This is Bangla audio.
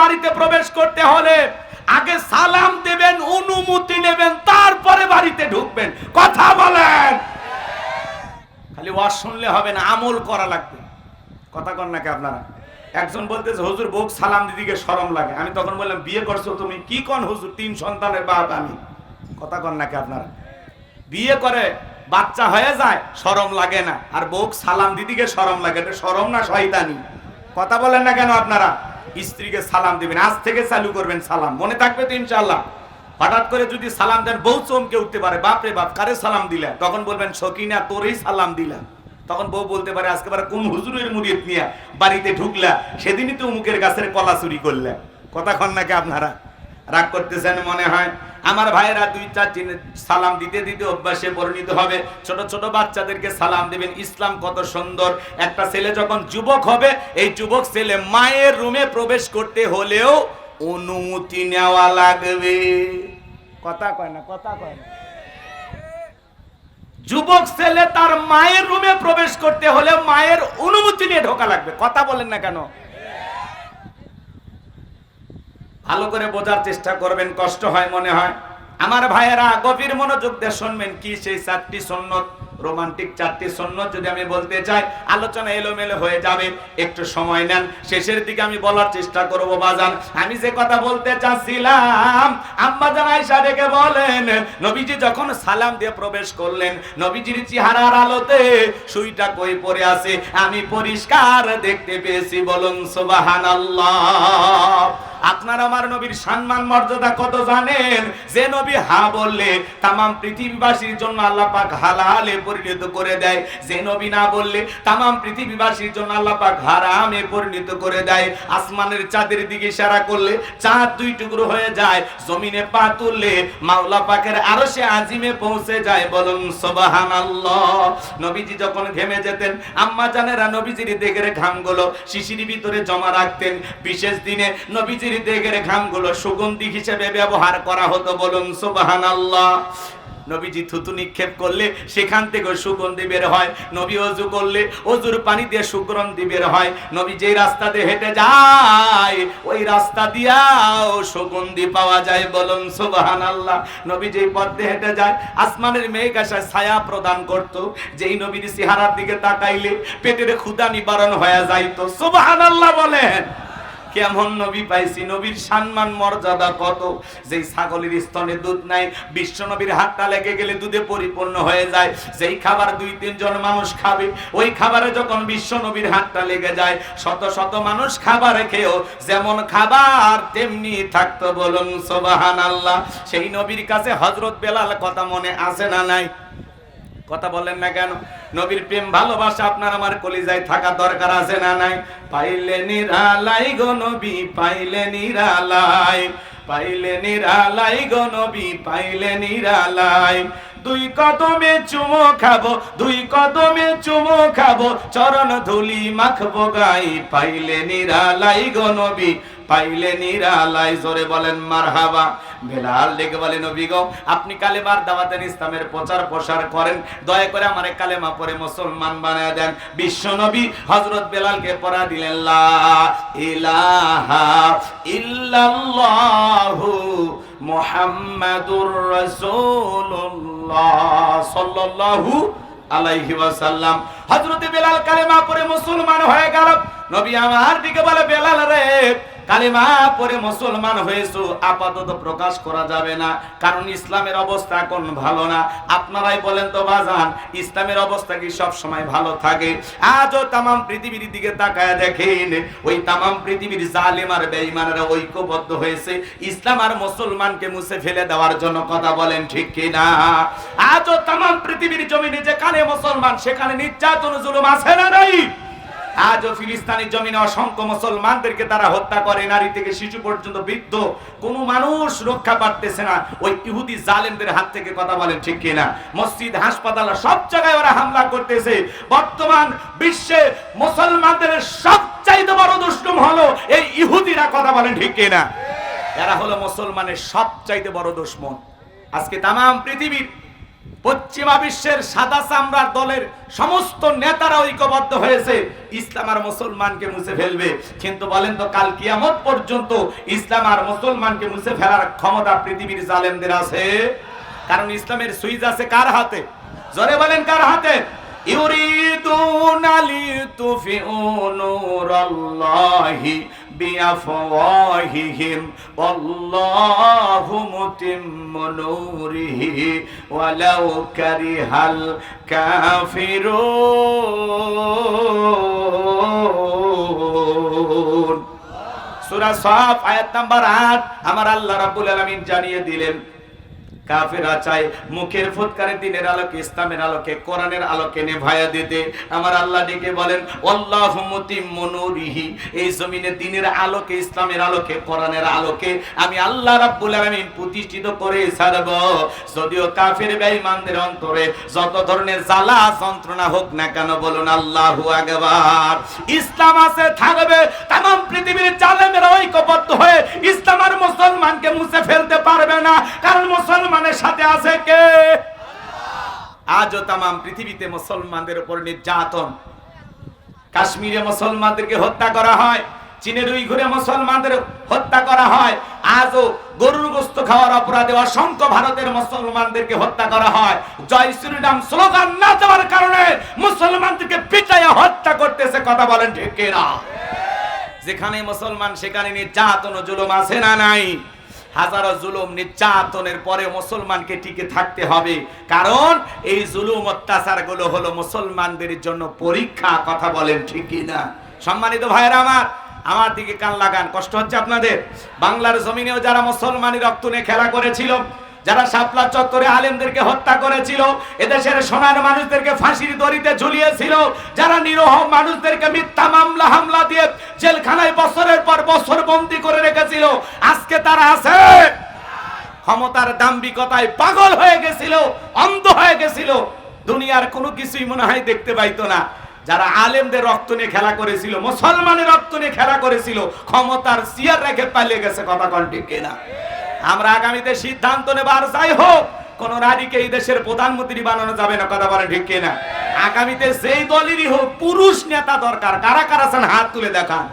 বাড়িতে প্রবেশ করতে হলে আগে সালাম দেবেন, অনুমতি নেবেন, তারপরে বাড়িতে ঢুকবেন। কথা বলেন। খালি ওয়াজ শুনলে হবে না, আমল করা লাগবে। কথা কর নাকি আপনারা? একজন বলতেছে হুজুর বউক সালাম দিদিকে শরম লাগে। আমি তখন বললাম, বিয়ে করছ তুমি? কি কন হুজুর, তিন সন্তানের বাপ আমি। কথা কন নাকি আপনারা? বিয়ে করে বাচ্চা হয়ে যায়, শরম লাগে না। আর বউক সালাম দিদিকে শরম লাগে এটা শরম না শয়তানি। কথা বলেন না কেন আপনারা? স্ত্রীকে সালাম দিবেন, আজ থেকে চালু করবেন সালাম। মনে থাকবে তো ইনশাল্লাহ হঠাৎ করে যদি সালাম দেন, বউ চমকে উঠতে পারে, বাপ রে বাপ, কারে সালাম দিলা তখন বলবেন, সকিনা, তোরই সালাম দিলা তখন বউ বলতে পারে, আজকে বারে কোন হুজুরের মুরিদ নিয়ে বাড়িতে ঢুকলা? সেদিনই তো মুখের গাছের কলা চুরি করলে। কথা কন নাকি আপনারা? রাগ করতেছেন মনে হয়? আমার ভাইয়েরা দিন সালাম দিতে দিতে অভ্যাসে পরিণত হবে। ছোট ছোট বাচ্চাদেরকে সালাম দিবেন, ইসলাম কত সুন্দর। একটা ছেলে যখন যুবক হবে, এই যুবক ছেলে মায়ের রুমে প্রবেশ করতে হলেও অনুমতি নেওয়া লাগবে। কথা কয় না, কথা কয় না। যুবক ছেলে তার মায়ের রুমে প্রবেশ করতে হলে মায়ের অনুমতি নিয়ে ঢোকা লাগবে। কথা বলেন না কেন? ভালো করে বোঝার চেষ্টা করবেন, কষ্ট হয় মনে হয়। আমার ভাইয়েরা, গভীর মনোযোগ দিয়ে শুনবেন কি সেই চারটি সন্ন্যত, রোমান্টিক চারটি সন্ন্যত যদি আমি বলতে চাই, আলোচনা এলোমেলো হয়ে যাবে। একটু সময় নেন, শেষের দিকে আমি বলার চেষ্টা করব, বাজান। আমি যে কথা বলতে চাচ্ছিলাম, আম্মা জান আয়েশা ডেকে বলেন, নবীজি যখন সালাম দিয়ে প্রবেশ করলেন, নবীজির চেহারার আলোতে সুইটা কই পড়ে আছে, আমি পরিষ্কার দেখতে পেয়েছি, বলুন সুবহানাল্লাহ। আপনার আমার নবীর সম্মান, মর্যাদা কত জানেন? যে নবী হা বললে তামাম পৃথিবীবাসীর জন্য আল্লাহ পাক হালালে পরিণত করে দেয়। যে নবী না বললে তামাম পৃথিবীবাসীর জন্য আল্লাহ পাক হারামে পরিণত করে দেয়। আসমানের চাঁদের দিকে ইশারা করলে চাঁদ দুই টুকরো হয়ে যায়। জমিনে পা তুললে মাওলা পাকের আরও সে আজিমে পৌঁছে যায়। বলুন, সুবহানাল্লাহ। নবীজি যখন ঘেমে যেতেন, আম্মা জানেরা নবীজির দেগের ঘামগুলো শিশির ভিতরে জমা রাখতেন। বিশেষ দিনে নবীজির দেগের ঘামগুলো সুগন্ধি হিসেবে ব্যবহার করা হতো বলুন, সুবহানাল্লাহ। নবীজি থুতু নিক্ষেপ করলে সেখান থেকে সুগন্ধি বের হয়, নবী অজু করলে অজুর পানি দিয়ে সুগন্ধি বের হয়। নবী যেই রাস্তা দিয়ে হেঁটে যায়, ওই রাস্তা দিয়াও সুগন্ধি পাওয়া যায় বলুন সুবাহান আল্লাহ নবী যেই পথ দিয়ে হেঁটে যায়, আসমানের মেঘ আসায় ছায়া প্রদান করত। যেই নবীর চেহারার দিকে তাকাইলে পেটের ক্ষুদা নিবারণ হয়ে যাইতো। সুবাহান আল্লাহ বলেন। কেমন নবী পাইছি? নবীর সম্মান, মর্যাদা কত? যেই ছাগলের স্তনে দুধ নাই, বিশ্ব নবীর হাতটা লেগে গেলে দুধে পরিপূর্ণ হয়ে যায়। যেই খাবার দুই, তিনজন মানুষ খাবে, ওই খাবারে যখন বিশ্ব নবীর হাতটা লেগে যায়, শত শত মানুষ খাবার খেয়েও যেমন খাবার, তেমনি থাকতো বলুন সোবাহান আল্লাহ সেই নবীর কাছে হজরত বেলাল কথা মনে আছে না নাই? কথা বলেন না কেন? নবীর প্রেম, ভালোবাসা আপনার আমার কলিজায় থাকা দরকার আছে না নাই? পাইলে নিরালাই গো নবী পাইলে নিরালাই। পাইলে নিরালাই গো নবী, পাইলে নিরালাই। দুই কদমে চুমো খাব, দুই কদমে চুমো খাব, চরণ ধুলি মাখবো গাই। পাইলে নিরালাই গো নবী, পাইলে নিরালাই। জোরে বলেন, মারহাবা। বেলাল ডেকে বলেন নবী গো, আপনি কালেমার দাওয়াতের ইসলামের প্রচার প্রসার করেন, দয়া করে আমারে কালেমা পরে মুসলমান বানায় দেন। বিশ্ব নবী হযরত বেলালকে পড়া দিলেন, লা ইলাহা ইল্লাল্লাহু। মুহাম্মাদুর রাসূলুল্লাহ সাল্লাল্লাহু আলাইহি ওয়াসাল্লাম। হযরতে বেলাল কালেমা পরে মুসলমান হয়ে গেল। নবী আমার দিকে বলে, বেলাল রে কালেমা পরে মুসলমান হয়েছো, আপাতত প্রকাশ করা যাবে না। কারণ ইসলামের অবস্থা এখন ভালো না। আপনারাই বলেন তো, বাজান, ইসলামের অবস্থা কি সব সময় ভালো থাকে? আজও তামাম পৃথিবীর দিকে তাকায় দেখেন, ওই তামাম পৃথিবীর জালেম আর বেঈমানেরা ঐক্যবদ্ধ হয়েছে। ইসলাম আর মুসলমানকে মুছে ফেলে দেওয়ার জন্য কথা বলেন ঠিক কি না? আজও তামাম পৃথিবীর জমিনে যেখানে মুসলমান, সেখানে নির্যাতন, জুলুম আছে না নাই? আজও ফিলিস্তানি জমিনে অসংখ্য মুসলমানদেরকে তারা হত্যা করে, নারী থেকে শিশু পর্যন্ত বৃদ্ধ। কোনো মানুষ রক্ষা পারতেছে না। ওই ইহুদি জালেমদের হাত থেকে কথা বলেন ঠিক কিনা? মসজিদ, হাসপাতাল, সব জায়গায় ওরা হামলা করতেছে। বর্তমান বিশ্বে মুসলমানদের সবচাইতে বড় দুষ্টুম হলো এই ইহুদিরা কথা বলেন ঠিক কিনা? এরা হলো মুসলমানের সবচাইতে বড় দুশ্মন। আজকে তামাম পৃথিবীর পশ্চিমা বিশ্বের সাদা চামড়ার দলের সমস্ত নেতারা ঐক্যবদ্ধ হয়েছে। ইসলাম আর মুসলমানকে মুছে ফেলবে। কিন্তু বলেন তো, কাল কিয়ামত পর্যন্ত ইসলাম আর মুসলমানকে মুছে ফেলার ক্ষমতা পৃথিবীর জালেমদের আছে? কারণ ইসলামের সুইচ আছে কার হাতে? জোরে বলেন কার হাতে? ইউরিদুনা লিতুফিউ নূরাল্লাহি বিআফওয়াহিহিম ওয়াল্লাহু মুতিম্মু নূরিহি ওয়ালাউ কারিহাল কাফিরুন সূরা সাফ, আয়াত নাম্বার 8 আমার আল্লাহ রাব্বুল আলামিন জানিয়ে দিলেন কাফেরা চায় মুখের ফুৎকারে দিনের আলোকে, ইসলামের আলোকে, কোরআনের আলোকে নেভায়া দিতে। আমার আল্লাহ ডেকে বলেন, আল্লাহু মুতিম্মু নূরিহি। এই জমিনে দিনের আলোকে, ইসলামের আলোকে, কোরআনের আলোকে আমি আল্লাহ রাব্বুল আলামিন প্রতিষ্ঠিত করে ছাড়ব। যদিও কাফের বেঈমানদের অন্তরে যত ধরনের জ্বালা, যন্ত্রণা হোক না কেন, বলুন আল্লাহু আকবার। ইসলাম আছে, থাকবে। তাম পৃথিবীর জালেমেরা ঐক্যবদ্ধ হয়ে ইসলাম আর মুসলমানকে মুছে ফেলতে পারবে না। কারণ মুসলমানের সাথে আছে কে? আজও তাম পৃথিবীতে মুসলমানদের উপর নির্যাতন। কাশ্মীরে মুসলমানদেরকে হত্যা করা হয় চীনের উইঘুরে মুসলমানদের হত্যা করা হয়, আজও গরুর গোস্ত খাওয়ার অপরাধে অসংখ্য ভারতের মুসলমানদেরকে হত্যা করা হয়। জয় শ্রীরাম স্লোগান না দেওয়ার কারণে মুসলমানদেরকে পিটাইয়া হত্যা করতেছে, কথা বলেন ঠিক কিনা? যেখানে মুসলমান, সেখানে নির্যাতন ও জুলুম আছে না নাই? হাজারো জুলুম নির্যাতনের পরে মুসলমানকে টিকে থাকতে হবে। কারণ এই জুলুম অত্যাচারগুলো হলো মুসলমানদের জন্য পরীক্ষা, কথা বলেন ঠিকই না সম্মানিত ভাইয়ের আমার আমার দিকে কান লাগান, কষ্ট হচ্ছে আপনাদের? বাংলার জমিনেও যারা মুসলমানি রক্ত নিয়ে খেলা করেছিল যারা শাপলা চত্বরে আলেমদেরকে হত্যা করেছিল, এদেশের সোনার মানুষদেরকে ফাঁসির দড়িতে ঝুলিয়েছিল, যারা নিরহ মানুষদেরকে মিথ্যা মামলা, হামলা দিয়ে জেলখানায় বছরের পর বছর বন্দি করে রেখেছিল, আজকে তারা আছে। ক্ষমতার দাম্বিকতায় পাগল হয়ে গেছিল, অন্ধ হয়ে গেছিল, দুনিয়ার কোনো কিছুই মনে হয় দেখতে পাইতো না। যারা আলেমদের রক্ত নিয়ে খেলা করেছিল, মুসলমানের রক্ত নিয়ে খেলা করেছিল, ক্ষমতার চেয়ার রেখে পালিয়ে গেছে, কথা কন ঠিক কিনা? আমরা আগামীতে সিদ্ধান্ত নেবার যাই হোক, কোন নারীকে এই দেশের প্রধানমন্ত্রী বানানো যাবে না, কথা বলে ঠিক কিনা? আগামীতে যেই দলেরই হোক, পুরুষ নেতা দরকার। কারা কারা হাত তুলে দেখান।